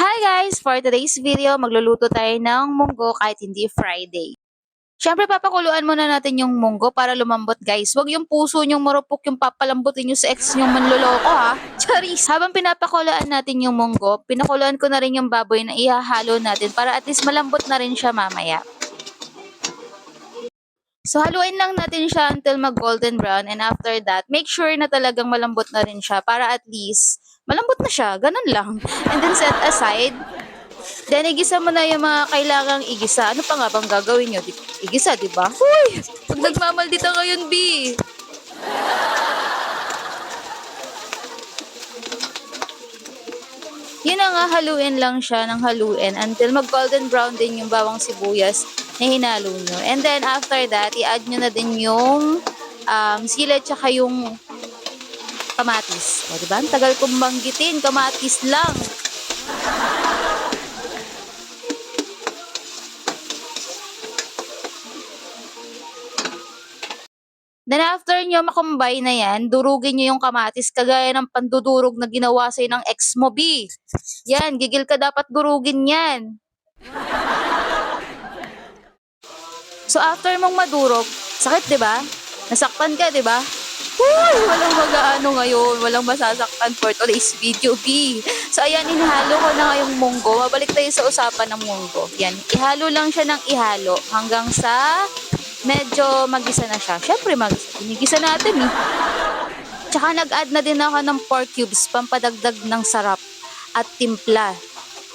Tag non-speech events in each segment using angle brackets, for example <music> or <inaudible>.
Hi guys! For today's video, magluluto tayo ng munggo kahit hindi Friday. Siyempre, papakuluan muna natin yung munggo para lumambot guys. Huwag yung puso nyong marupok yung papalambutin nyo sa ex nyong manloloko ha. Charis! Habang pinapakuluan natin yung munggo, pinakuluan ko na rin yung baboy na ihahalo natin para at least malambot na rin siya mamaya. So, haluin lang natin siya until mag-golden brown and after that, make sure na talagang malambot na rin siya para at least malambot na siya. Ganun lang. <laughs> And then set aside. Then, igisa mo na yung mga kailangang igisa. Ano pa nga bang gagawin nyo? Igisa, di ba? Uy! Pag nagmamaldita ngayon, B! Yun na nga, haluin lang siya ng haluin until mag-golden brown din yung bawang sibuyas na hinalo nyo. And then, after that, i-add nyo na din yung um, sila tsaka yung kamatis. O, diba? Ang tagal kong banggitin, kamatis lang. Then after nyo makumbay na yan, durugin nyo yung kamatis kagaya ng pandudurog na ginawa sa'yo ng ex mo, B. Yan, gigil ka dapat durugin yan. So after mong madurog, sakit 'di ba? Nasaktan ka 'di ba? Uy, walang mag-aano ngayon, walang masasaktan for today's video, B. So ayan, inihalo ko na ngayong munggo. Mabalik tayo sa usapan ng munggo. Yan, ihalo lang siya ng ihalo hanggang sa medyo magisa na siya. Magisa. Pinigisa natin eh. Tsaka nag-add na din ako ng pork cubes, pampadagdag ng sarap at timpla.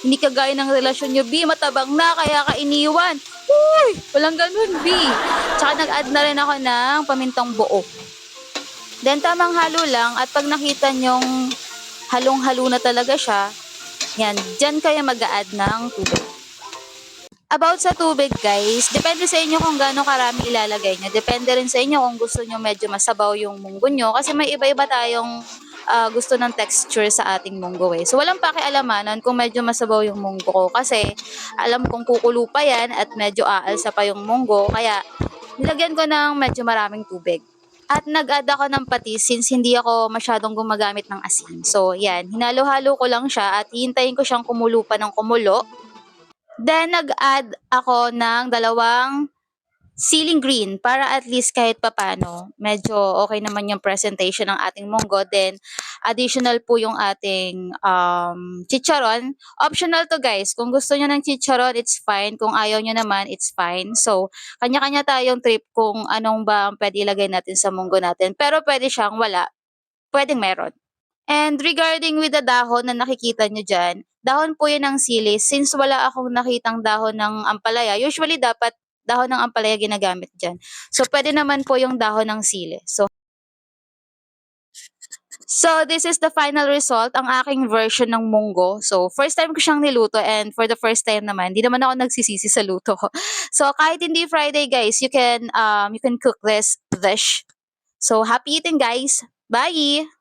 Hindi kagaya ng relasyon nyo, B, matabang na, kaya ka iniwan. Uy, walang ganun, B. Tsaka nag-add na rin ako ng pamintang buo. Then, tamang halo lang, at pag nakita nyong halong-halo na talaga siya, yan, dyan kayo mag-add ng tubig. About sa tubig, guys, depende sa inyo kung gaano karami ilalagay nyo. Depende rin sa inyo kung gusto nyo medyo masabaw yung munggo nyo. Kasi may iba-iba tayong ah, gusto ng texture sa ating munggo eh. So, walang pakialamanan kung medyo masabaw yung munggo ko. Kasi, alam kong kukulo pa yan at medyo aalsa pa yung munggo. Kaya, nilagyan ko ng medyo maraming tubig. At nag-add ako ng patis since hindi ako masyadong gumagamit ng asin. So, yan. Hinalo-halo ko lang siya at hihintayin ko siyang kumulo pa ng kumulo. Then, nag-add ako ng dalawang ceiling green para at least kahit papano, medyo okay naman yung presentation ng ating munggo. Then, additional po yung ating um, chicharon. Optional to guys. Kung gusto nyo ng chicharon, it's fine. Kung ayaw nyo naman, it's fine. So, kanya-kanya tayong trip kung anong ba ang pwede ilagay natin sa munggo natin. Pero pwede siyang wala. Pwedeng meron. And regarding with the dahon na nakikita nyo dyan, dahon po yun ng sili. Since wala akong nakitang dahon ng ampalaya, usually dapat dahon ng ampalaya ginagamit dyan. So, pwede naman po yung dahon ng sili. So, So, this is the final result, ang aking version ng munggo. So, first time ko siyang niluto and for the first time naman, hindi naman ako nagsisisi sa luto. <laughs> So, kahit hindi Friday, guys, you can um you can cook this dish. So, happy eating, guys. Bye!